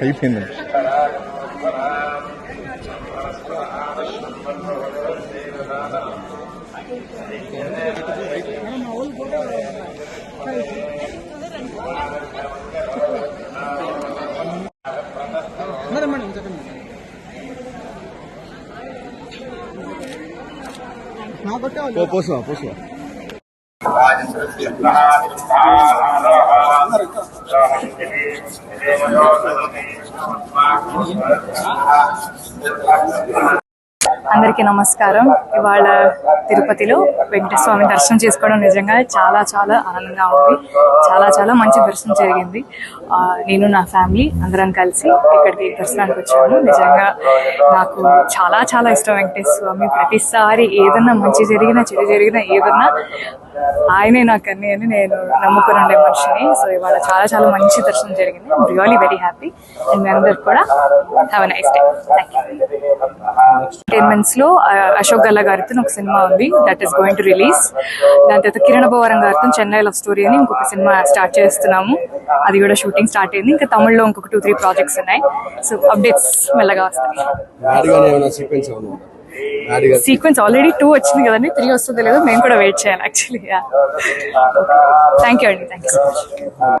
అయిపోయింది 我不说不说 అందరికీ నమస్కారం. ఇవాళ తిరుపతిలో వెంకటేశ్వర దర్శనం చేసుకోవడం నిజంగా చాలా చాలా ఆనందంగా ఉంది. చాలా చాలా మంచి దర్శనం జరిగింది. నేను నా ఫ్యామిలీ అందరం కలిసి ఇక్కడికి దర్శనానికి వచ్చాము. నిజంగా నాకు చాలా చాలా ఇష్టం వెంకటేశ్వర స్వామి. ప్రతిసారి ఏదన్నా మంచి జరిగినా చెడు జరిగినా ఏదన్నా ఆయనే నాకు అన్ని అని నేను నమ్ముకుని ఉండే మనిషిని. సో ఇవాళ చాలా చాలా మంచి దర్శనం జరిగింది. రియలీ వెరీ హ్యాపీ అండ్ మీ అందరికి కూడా have nice day thank you ఎంటర్టైన్మెంట్స్లో Ashok Galla గారితో ఒక సినిమా ఉంది. That is going to release దాని తర్వాత కిరణ్ భవరం గారితో చెన్నై లవ్ స్టోరీ అని ఇంకొక సినిమా స్టార్ట్ చేస్తున్నాము. అది కూడా షూటింగ్ స్టార్ట్ అయింది. ఇంకా తమిళ్ళో ఇంకొక టూ త్రీ ప్రాజెక్ట్స్ ఉన్నాయి. సో అప్డేట్స్ మెల్లగా వస్తాయి. సీక్వెన్స్ ఆల్రెడీ టూ వచ్చింది కదండి త్రీ వస్తుంది లేదో మేము కూడా వెయిట్ చేయాలి యాక్చువల్లీ థ్యాంక్ యూ అండి థ్యాంక్ యూ సో మచ్